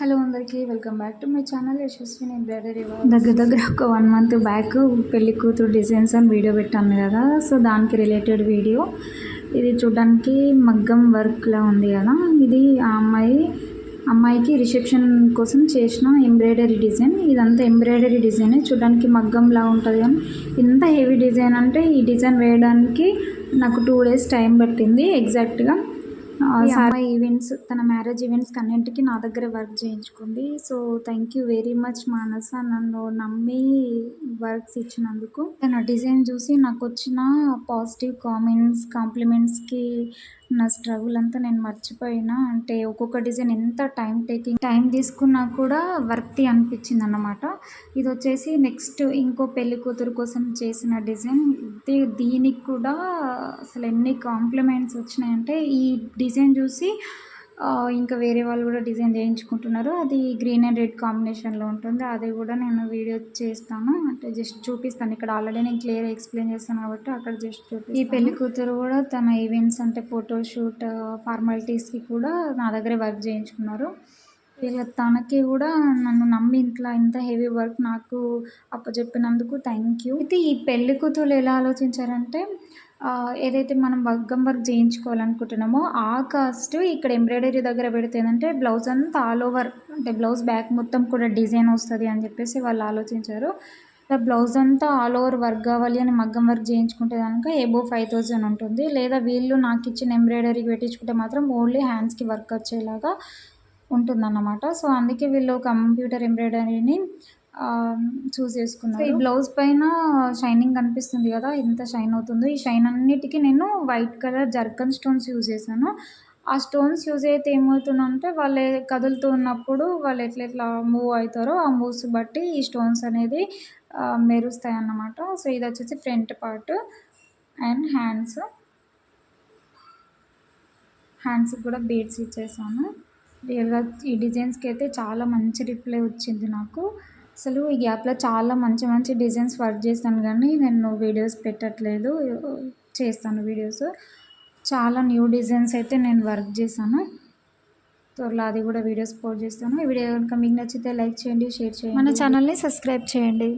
Hello అందరికీ welcome back to my channel. Yashaswini embroidery దగ్గర దగ్గర ఒక వన్ మంత్ బ్యాక్ పెళ్ళి కూతురు డిజైన్స్ అని వీడియో పెట్టాను కదా. సో దానికి రిలేటెడ్ వీడియో. ఇది చూడడానికి మగ్గం వర్క్లా ఉంది కదా. ఇది ఆ అమ్మాయి అమ్మాయికి రిసెప్షన్ కోసం చేసిన ఎంబ్రాయిడరీ డిజైన్ ఇదంతా ఎంబ్రాయిడరీ డిజైన్ చూడడానికి మగ్గంలా ఉంటుంది కానీ ఇంత హెవీ డిజైన్ అంటే ఈ డిజైన్ వేయడానికి నాకు టూ డేస్ టైం పట్టింది. ఎగ్జాక్ట్గా అమ్మాయి ఈవెంట్స్ తన మ్యారేజ్ ఈవెంట్స్కి అన్నింటికి నా దగ్గర work చేయించుకుంది. So thank you very much Manasa. నన్ను నమ్మి వర్క్స్ ఇచ్చినందుకు. తన డిజైన్ చూసి నాకు వచ్చిన పాజిటివ్ కామెంట్స్ కాంప్లిమెంట్స్కి నా స్ట్రగుల్ అంతా నేను మర్చిపోయినా. అంటే ఒక్కొక్క డిజైన్ ఎంత టైం టేకింగ్ టైం తీసుకున్నా కూడా వర్తి అనిపించింది అన్నమాట ఇది వచ్చేసి నెక్స్ట్ ఇంకో పెళ్ళి కూతురు కోసం చేసిన డిజైన్ దీనికి కూడా అసలు ఎన్ని కాంప్లిమెంట్స్ వచ్చినాయంటే ఈ డిజైన్ చూసి ఇంకా వేరే వాళ్ళు కూడా డిజైన్ చేయించుకుంటున్నారు. అది గ్రీన్ అండ్ రెడ్ కాంబినేషన్లో ఉంటుంది. అది కూడా నేను వీడియో చేస్తాను. అంటే జస్ట్ చూపిస్తాను. ఇక్కడ ఆల్రెడీ నేను క్లియర్ ఎక్స్ప్లెయిన్ చేస్తాను కాబట్టి అక్కడ జస్ట్ చూపి ఈ పెళ్ళి కూతురు కూడా తన ఈవెంట్స్ అంటే ఫోటోషూట్ ఫార్మాలిటీస్కి కూడా నా దగ్గరే వర్క్ చేయించుకున్నారు. వీళ్ళ తనకి కూడా నన్ను నమ్మి ఇంట్లో ఇంత హెవీ వర్క్ నాకు అప్పచెప్పినందుకు థ్యాంక్ యూ అయితే ఈ పెళ్ళి కూతురు ఎలా ఆలోచించారంటే ఏదైతే మనం మగ్గం వర్క్ చేయించుకోవాలనుకుంటున్నామో ఆ కాస్ట్ ఇక్కడ ఎంబ్రాయిడరీ దగ్గర పెడితే ఏంటంటే బ్లౌజ్ అంతా ఆల్ ఓవర్ అంటే బ్లౌజ్ బ్యాక్ మొత్తం కూడా డిజైన్ వస్తుంది అని చెప్పేసి వాళ్ళు ఆలోచించారు. బ్లౌజ్ అంతా ఆల్ ఓవర్ వర్క్ కావాలి అని మగ్గం వర్క్ చేయించుకుంటే కనుక ఎబో ఫైవ్ థౌజండ్ ఉంటుంది. లేదా వీళ్ళు నాకు ఇచ్చిన ఎంబ్రాయిడరీకి పెట్టించుకుంటే మాత్రం ఓన్లీ హ్యాండ్స్కి వర్క్ వచ్చేలాగా ఉంటుందన్నమాట. సో అందుకే వీళ్ళు కంప్యూటర్ ఎంబ్రాయిడరీని చూస్ చేసుకున్నాను. ఈ బ్లౌజ్ పైన షైనింగ్ కనిపిస్తుంది కదా ఎంత షైన్ అవుతుందో. ఈ షైన్ అన్నిటికీ నేను white colour zircon stones use చేశాను. ఆ స్టోన్స్ యూజ్ అయితే ఏమవుతుందంటే వాళ్ళు కదులుతూ ఉన్నప్పుడు వాళ్ళు ఎట్లా ఎట్లా మూవ్ అవుతారో ఆ మూవ్స్ బట్టి ఈ స్టోన్స్ అనేది మెరుస్తాయి అన్నమాట. సో ఇది వచ్చేసి ఫ్రంట్ పార్ట్ అండ్ హ్యాండ్స్. హ్యాండ్స్కి కూడా బీడ్స్ ఇచ్చేసాను. రియల్గా ఈ డిజైన్స్కి అయితే చాలా మంచి రిప్లై వచ్చింది నాకు. అసలు ఈ యాప్లో చాలా మంచి మంచి డిజైన్స్ వర్క్ చేస్తాను కానీ నేను వీడియోస్ పెట్టట్లేదు. చేస్తాను వీడియోస్. చాలా న్యూ డిజైన్స్ అయితే నేను వర్క్ చేశాను. త్వరలో అది కూడా వీడియోస్ పోస్ట్ చేస్తాను. ఈ వీడియో కనుక మీకు నచ్చితే లైక్ చేయండి షేర్ చేయండి. మన ఛానల్ని సబ్స్క్రైబ్ చేయండి.